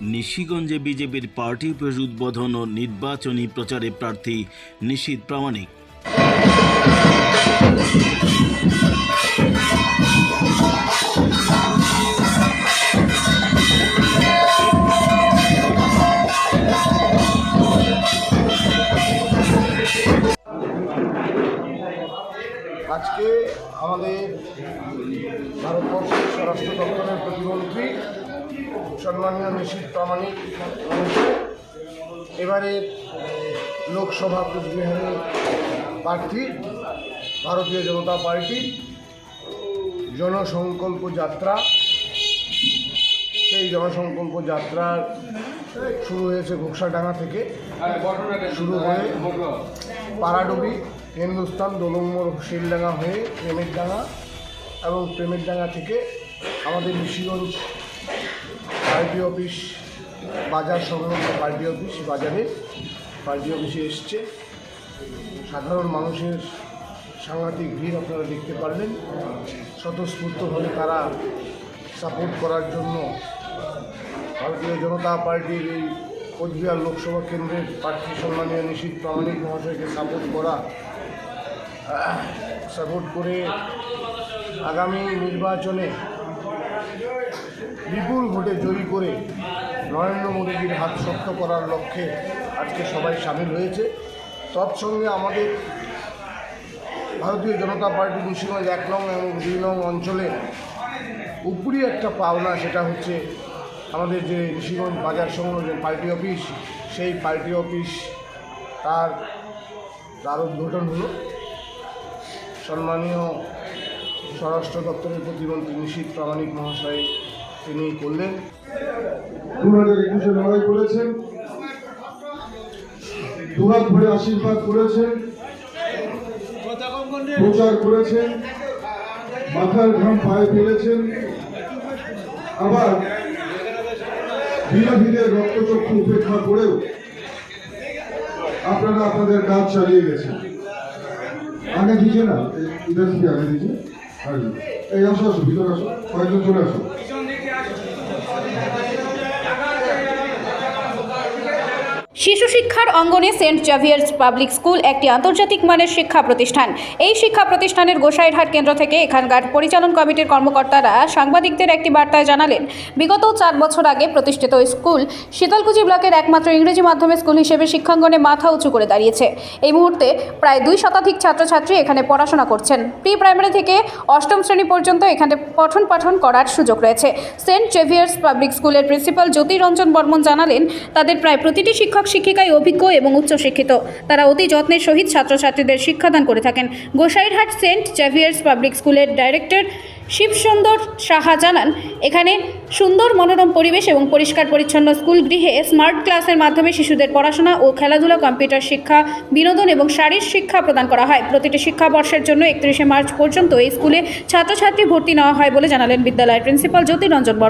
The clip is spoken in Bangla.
নিশিগঞ্জে বিজেপির পার্টি অফিস উদ্বোধন ও নির্বাচনী প্রচারে প্রার্থী নিশীত প্রামাণিক। আজকে আমাদের ভারতবর্ষের স্বরাষ্ট্র দপ্তরের প্রতিমন্ত্রী সম্মানীয় নিশীত প্রামাণিক এবারে লোকসভা কোচবিহারের প্রার্থী ভারতীয় জনতা পার্টি জনসংকল্প যাত্রা। সেই জনসংকল্প যাত্রার শুরু হয়েছে ঘোকসাডাঙ্গা থেকে। শুরু হয়ে পাড়াডুবি হিন্দুস্তান দোলম্বর, শিলডাঙ্গা হয়ে প্রেমের ডাঙ্গা এবং প্রেমের ডাঙ্গা থেকে আমাদের ঋষিগঞ্জ পার্টি অফিস, বাজার সংলগ্ন পার্টি অফিস, বাজারে পার্টি অফিসে এসছে। সাধারণ মানুষের সাংঘাতিক ভিড় আপনারা দেখতে পারলেন স্বতঃস্ফূর্তভাবে তারা সাপোর্ট করার জন্য ভারতীয় জনতা পার্টির এই কোচবিহার লোকসভা কেন্দ্রের প্রার্থী সম্মানীয় নিশীত প্রামাণিক মহাশয়কে সাপোর্ট করা সাপোর্ট করে আগামী নির্বাচনে বিপুল ভোটে জয়ী করে নরেন্দ্র মোদীজির হাত শক্ত করার লক্ষ্যে আজকে সবাই সামিল হয়েছে। তৎসঙ্গে আমাদের ভারতীয় জনতা পার্টি মুন্সিগঞ্জ এক নং এবং দুই নং অঞ্চলে উপরি একটা পাওনা সেটা হচ্ছে আমাদের যে ঋষিগঞ্জ বাজার সংলগ্ন যে পার্টি অফিস, সেই পার্টি অফিস তার তার উদ্বোধন হলো। সম্মানীয় স্বরাষ্ট্র দপ্তরের প্রতিমন্ত্রী নিশীত প্রামাণিক মহাশয় তিনি করলেন। দু হাজার একুশে লড়াই করেছেন। দুহাত ভরে আশীর্বাদ করেছেন। প্রচার করেছেন। মাথার ঘাম পায়ে ফেলেছেন। আবার বিরোধীদের রক্তচক্ষু উপেক্ষা করেও আপনারা আপনাদের কাজ চালিয়ে গেছেন। আগে দিছে না? থেকে আগে আগে। এই, আসো আসো, ভিতরে আসো। কয়েকজন চলে আসো। Gracias. শিশু শিক্ষার অঙ্গনে সেন্ট জাভিয়ার্স পাবলিক স্কুল একটি আন্তর্জাতিক মানের শিক্ষা প্রতিষ্ঠান। এই শিক্ষা প্রতিষ্ঠানের গোসাইরহাট কেন্দ্র থেকে এখানকার পরিচালন কমিটির কর্মকর্তারা সাংবাদিকদের একটি বার্তায় জানালেন, বিগত চার বছর আগে প্রতিষ্ঠিত স্কুল শীতলকুচি ব্লকের একমাত্র ইংরেজি মাধ্যমে স্কুল হিসেবে শিক্ষাঙ্গনে মাথা উঁচু করে দাঁড়িয়েছে। এই মুহূর্তে প্রায় দুই শতাধিক ছাত্রছাত্রী এখানে পড়াশোনা করছেন। প্রি প্রাইমারি থেকে অষ্টম শ্রেণি পর্যন্ত এখানে পঠন পাঠন করার সুযোগ রয়েছে। সেন্ট জেভিয়ার্স পাবলিক স্কুলের প্রিন্সিপাল জ্যোতিরঞ্জন বর্মন জানালেন, তাদের প্রায় প্রতিটি শিক্ষক শিক্ষিকাই অভিজ্ঞ এবং উচ্চশিক্ষিত। তারা অতি যত্নের সহিত ছাত্রছাত্রীদের শিক্ষাদান করে থাকেন। গোসাইরহাট সেন্ট জেভিয়ার্স পাবলিক স্কুলের ডাইরেক্টর শিবসুন্দর সাহা জানান, এখানে সুন্দর মনোরম পরিবেশ এবং পরিষ্কার পরিচ্ছন্ন স্কুল গৃহে স্মার্ট ক্লাসের মাধ্যমে শিশুদের পড়াশোনা ও খেলাধুলা, কম্পিউটার শিক্ষা, বিনোদন এবং শারীর শিক্ষা প্রদান করা হয়। প্রতিটি শিক্ষাবর্ষের জন্য একত্রিশে মার্চ পর্যন্ত এই স্কুলে ছাত্রছাত্রী ভর্তি নেওয়া হয় বলে জানালেন বিদ্যালয়ের প্রিন্সিপাল জ্যোতিরঞ্জন বর্মন